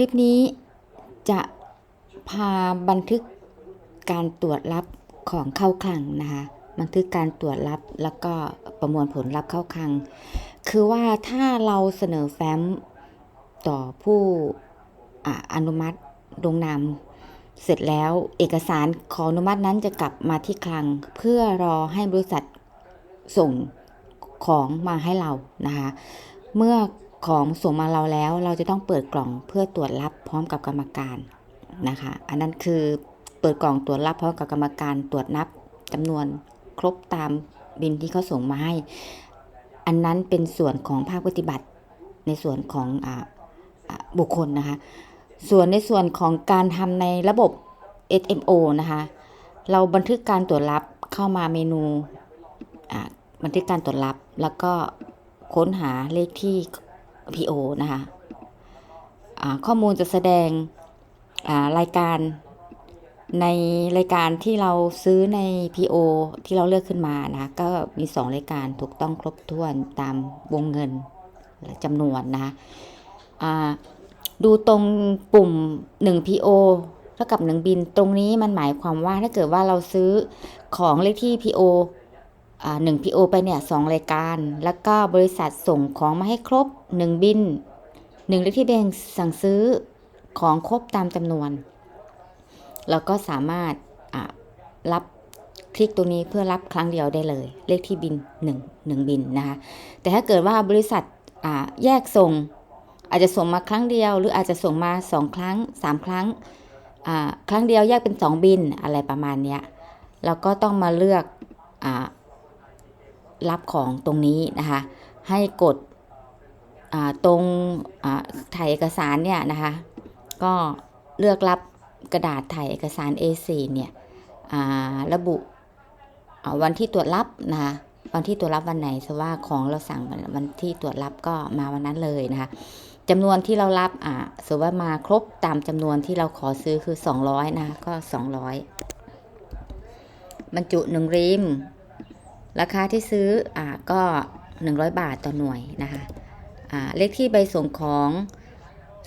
ลิปนี้จะพาบันทึกการตรวจรับของเข้าคลังนะคะบันทึกการตรวจรับแล้วก็ประมวลผลรับเข้าคลัง คือว่าถ้าเราเสนอแฟ้มต่อผู้ออนุมัติลงนามเสร็จแล้วเอกสารขออนุมัตินั้นจะกลับมาที่คลัง เพื่อรอให้บริษัทส่งของมาให้เรานะคะ เมื่อ ของส่งมาเราแล้ว เราจะต้องเปิดกล่องเพื่อตรวจรับพร้อมกับกรรมการนะคะ อันนั้นคือเปิดกล่องตรวจรับพร้อมกับกรรมการตรวจนับจำนวนครบตามบินที่เขาส่งมาให้ อันนั้นเป็นส่วนของภาคปฏิบัติในส่วนของออบุคคลนะคะ ส่วนในส่วนของการทำในระบบ SMO นะคะ เราบันทึกการตรวจรับเข้ามาเมนูบันทึกการตรวจรับแล้วก็ค้นหาเลขที่ PO นะคะข้อมูลจะแสดงรายการในรายการที่เราซื้อใน PO ที่เราเลือกขึ้นมานะก็มี 2 รายการถูกต้องครบถ้วนตามวงเงินและจำนวนนะคะดูตรงปุ่ม 1 PO เท่ากับ 1 บิน ตรงนี้มันหมายความว่าถ้าเกิดว่าเราซื้อของเลขที่ PO อ่า1 PO ไปเนี่ยสองรายการ แล้วก็บริษัทส่งของมาให้ครบ1บิน1เลขที่แบ่งสั่งซื้อของครบตามจำนวน เราก็สามารถรับคลิกตรงนี้เพื่อรับครั้งเดียวได้เลย เลขที่บิน1 1บินนะคะ แต่ถ้าเกิดว่าบริษัทแยกส่ง อาจจะส่งมาครั้งเดียว หรืออาจจะส่งมา 2 ครั้ง 3 ครั้ง ครั้งเดียวแยกเป็น 2 บินอะไรประมาณนี้เราก็ต้องมาเลือกอ รับของตรงนี้นะคะ ให้กดตรงถ่ายเอกสารเนี่ยนะคะ ก็เลือกรับกระดาษถ่ายเอกสาร A4 เนี่ยระบุวันที่ตรวจรับนะคะวันที่ตรวจรับวันไหนสว่าของเราสั่งวันที่ตรวจรับก็มาวันนั้นเลยนะคะจำนวนที่เรารับอ่าสมมติว่ามาครบตามจำนวนที่เราขอซื้อคือ 200 นะคะก็ 200บรรจุหนึ่งริม ราคาที่ซื้ออ่ก็ 100 บาทต่อหน่วยนะคะอ่าเลขที่ใบส่งของ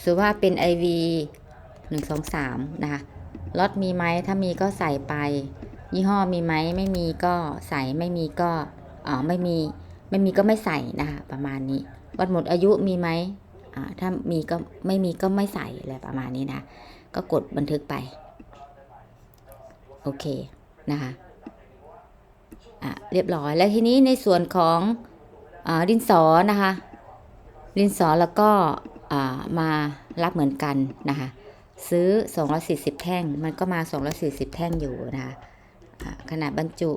สมมติว่าเป็น IV 1 2 3นะคะล็อตมีไหมถ้ามีก็ใส่ไป ยี่ห้อมีไหมไม่มีก็ใส่ไม่มีก็อ่าไม่มีไม่มีก็ไม่ใส่นะคะประมาณนี้วันหมดอายุมีไหมอ่าถ้ามีก็ไม่มีก็ไม่ใส่อะไรประมาณนี้นะ ก็กดบันทึกไป โอเคนะคะ อะเรียบร้อยแล้วทีนี้ในส่วนของอาดินสอนะคะดินสอแล้วก็อ่ามารับเหมือนกันนะคะซื้อ 240 แท่งมันก็มา 240 แท่งอยู่นะคะขนาดบรรจุ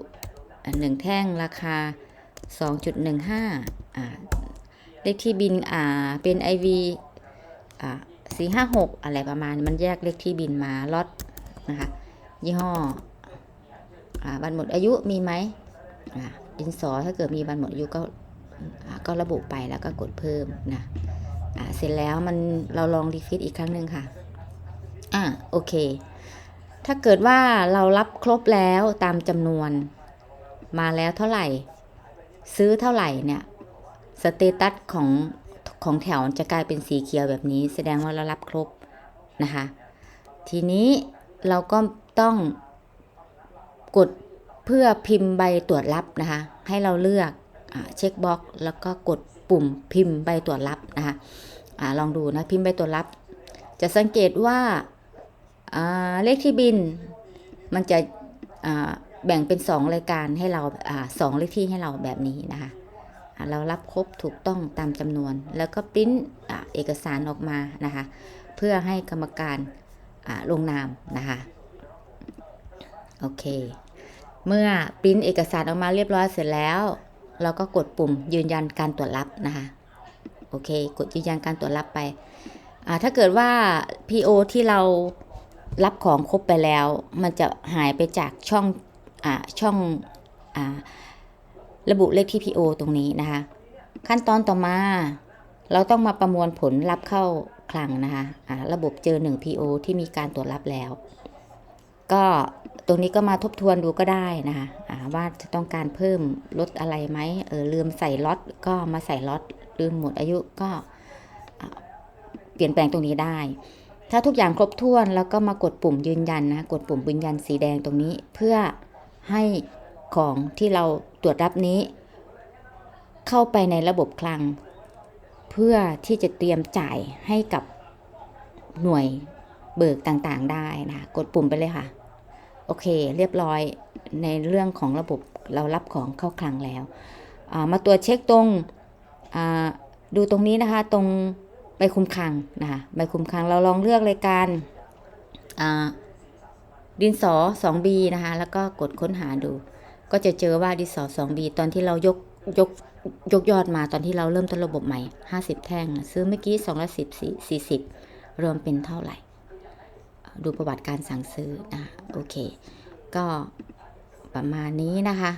อ่าหนึ่งแท่งราคา 2.15อ่าเลขที่บินอ่าเป็น IV อ่า456 อะไรประมาณมันแยกเลขที่บินมาล็อตนะคะยี่ห้ออ่าวันหมดอายุมีไหม อะดินสอถ้าเกิดมีวันหมดอายุก็ก็ระบุไปแล้วก็กดเพิ่มนะเสร็จแล้วมันเราลองรีฟิตอีกครั้งหนึ่งค่ะอ่าโอเค ถ้าเกิดว่าเรารับครบแล้วตามจำนวนมาแล้วเท่าไหร่ ซื้อเท่าไหร่เนี่ยสเตตัสของของแถวจะกลายเป็นสีเขียวแบบนี้ แสดงว่าเรารับครบนะคะ ทีนี้เราก็ต้องกด เพื่อพิมพ์ใบตรวจรับนะคะ ให้เราเลือกอเช็คบ็อกแล้วก็กดปุ่มพิมพ์ใบตรวจรับนะคะอาลองดูนะพิมพ์ใบตรวจรับ จะสังเกตว่าเลขที่บินมันจะแบ่งเป็น 2 รายการให้เราอสองเลขที่ให้เราแบบนี้นะคะเรารับครบถูกต้องตามจำนวน แล้วก็ปริ้นอ่าเอกสารออกมานะคะ เพื่อให้กรรมการลงนามนะคะ โอเค เมื่อปริ้นเอกสารออกมาเรียบร้อยเสร็จแล้ว เราก็กดปุ่มยืนยันการตรวจรับนะคะโอเค กดยืนยันการตรวจรับไปถ้าเกิดว่า PO ที่เรารับของครบไปแล้ว มันจะหายไปจากช่องอช่องอระบุเลขที่ PO ตรงนี้นะคะ ขั้นตอนต่อมา เราต้องมาประมวลผลรับเข้าคลังนะคะอ่าระบบเจอ 1 PO ที่มีการตรวจรับแล้ว ก็ตรงนี้ก็มาทบทวนดูก็ได้นะคะว่าจะต้องการเพิ่มลดอะไรไหมเออลืมใส่ล็อตก็มาใส่ล็อตลืมหมดอายุก็เปลี่ยนแปลงตรงนี้ได้ ถ้าทุกอย่างครบถ้วนแล้วก็มากดปุ่มยืนยันนะกดปุ่มยืนยันสีแดงตรงนี้ เพื่อให้ของที่เราตรวจรับนี้ เข้าไปในระบบคลัง เพื่อที่จะเตรียมจ่ายให้กับหน่วย เบิกต่างๆได้นะกดปุ่มไปเลยค่ะ โอเค เรียบร้อยในเรื่องของระบบเรารับของเข้าคลังแล้ว มาตรวจเช็คตรงดูตรงนี้นะคะ ตรงใบคุมคลังนะคะใบคุมคลังเราลองเลือกรายการดินสอ 2B นะคะ แล้วก็กดค้นหาดู ก็จะเจอว่าดินสอ 2B ตอนที่เรายกยกยกยอดมาตอนที่เราเริ่มต้นระบบใหม่ 50 แท่ง ซื้อเมื่อกี้ 210 40 รวมเป็นเท่าไหร่ ดูประวัติการสั่งซื้อนะโอเค ก็ประมาณนี้นะคะ